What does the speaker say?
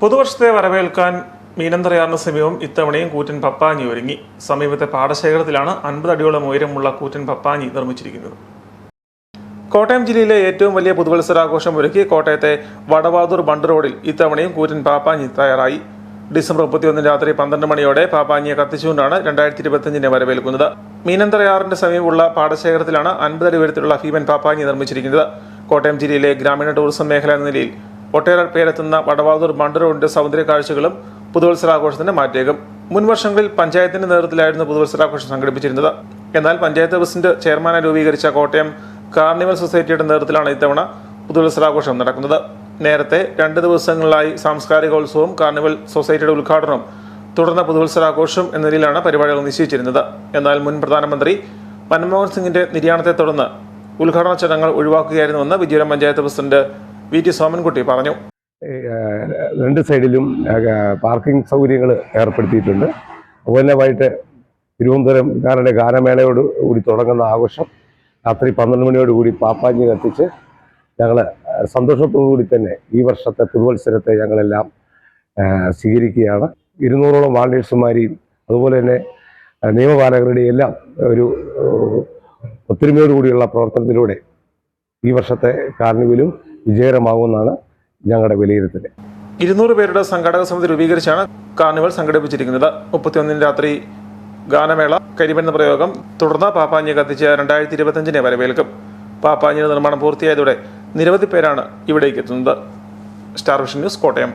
പുതുവർഷത്തെ വരവേൽക്കാൻ മീനന്തറയാറിന് സമീപം ഇത്തവണയും കൂറ്റൻ പപ്പാഞ്ഞി ഒരുങ്ങി. സമീപത്തെ പാടശേഖരത്തിലാണ് അൻപത് അടിയോളം ഉയരമുള്ള കൂറ്റൻ പപ്പാഞ്ഞി നിർമ്മിച്ചിരിക്കുന്നത്. കോട്ടയം ജില്ലയിലെ ഏറ്റവും വലിയ പുതുവത്സരാഘോഷം ഒരുക്കി കോട്ടയത്തെ വടവാതൂർ ബണ്ട് റോഡിൽ ഇത്തവണയും കൂറ്റൻ പാപ്പാഞ്ഞി തയ്യാറായി. ഡിസംബർ മുപ്പത്തിയൊന്നിന് രാത്രി പന്ത്രണ്ട് മണിയോടെ പാപ്പാഞ്ഞിയെ കത്തിച്ചുകൊണ്ടാണ് രണ്ടായിരത്തി ഇരുപത്തിയഞ്ചിനെ വരവേൽക്കുന്നത്. മീനന്തറയാറിന്റെ സമീപമുള്ള പാടശേഖരത്തിലാണ് അൻപത് അടി ഉയരത്തിലുള്ള ഭീമൻ പാപ്പാഞ്ഞി നിർമ്മിച്ചിരിക്കുന്നത്. കോട്ടയം ജില്ലയിലെ ഗ്രാമീണ ടൂറിസം മേഖല എന്ന നിലയിൽ ഒട്ടേറെ പേരെത്തുന്ന വടവാതൂർ ബണ്ട് റോഡിന്റെ സൗന്ദര്യ കാഴ്ചകളും പുതുവത്സരാഘോഷത്തിന് മാറ്റേകും. മുൻവർഷങ്ങളിൽ പഞ്ചായത്തിന്റെ നേതൃത്വത്തിലായിരുന്നു പുതുവത്സരാഘോഷം സംഘടിപ്പിച്ചിരുന്നത്. എന്നാൽ പഞ്ചായത്ത് പ്രസിഡന്റ് ചെയർമാനെ രൂപീകരിച്ച കോട്ടയം കാർണിവൽ സൊസൈറ്റിയുടെ നേതൃത്വത്തിലാണ് ഇത്തവണ പുതുവത്സരാഘോഷം നടക്കുന്നത്. നേരത്തെ രണ്ട് ദിവസങ്ങളിലായി സാംസ്കാരികോത്സവം കാർണിവൽ സൊസൈറ്റിയുടെ ഉദ്ഘാടനവും തുടർന്ന് പുതുവത്സരാഘോഷം എന്ന നിലയിലാണ് പരിപാടികൾ നിശ്ചയിച്ചിരുന്നത്. എന്നാൽ മുൻ പ്രധാനമന്ത്രി മൻമോഹൻ സിംഗിന്റെ നിര്യാണത്തെ തുടർന്ന് ഉദ്ഘാടന ചടങ്ങുകൾ ഒഴിവാക്കുകയായിരുന്നുവെന്ന് Vijayapuram panchayat president V T Somankutty പറഞ്ഞു. രണ്ട് സൈഡിലും പാർക്കിംഗ് സൗകര്യങ്ങൾ ഏർപ്പെടുത്തിയിട്ടുണ്ട്. അതുപോലെ വൈകിട്ട് തിരുവനന്തപുരം കാരുടെ ഗാനമേളയോട് കൂടി തുടങ്ങുന്ന ആഘോഷം രാത്രി പന്ത്രണ്ട് മണിയോട് കൂടി പാപ്പാഞ്ഞി കത്തിച്ച് ഞങ്ങൾ സന്തോഷത്തോടു കൂടി തന്നെ ഈ വർഷത്തെ പുതുവത്സരത്തെ ഞങ്ങളെല്ലാം സ്വീകരിക്കുകയാണ്. ഇരുന്നൂറോളം വാളണ്ടിയേഴ്സുമാരെയും അതുപോലെ തന്നെ നിയമപാലകരുടെയും എല്ലാം ഒരു ഒത്തൊരുമയോടുകൂടിയുള്ള കൂടിയുള്ള പ്രവർത്തനത്തിലൂടെ ഈ വർഷത്തെ കാർണിവലും വിജയകരമാകുമെന്നാണ് ഞങ്ങളുടെ വിലയിരുത്തൽ. ഇരുന്നൂറ് പേരുടെ സംഘാടക സമിതി രൂപീകരിച്ചാണ് കാർണിവൽ സംഘടിപ്പിച്ചിരിക്കുന്നത്. മുപ്പത്തിയൊന്നിന് രാത്രി ഗാനമേള കരിമരുന്ന് പ്രയോഗം തുടർന്ന് പാപ്പാഞ്ഞി കത്തിച്ച് രണ്ടായിരത്തി ഇരുപത്തിയഞ്ചിനെ വരവേൽക്കും. പാപ്പാഞ്ഞിയുടെ നിർമ്മാണം പൂർത്തിയായതോടെ നിരവധി പേരാണ് ഇവിടേക്ക് എത്തുന്നത്. Star Vision news Kottayam.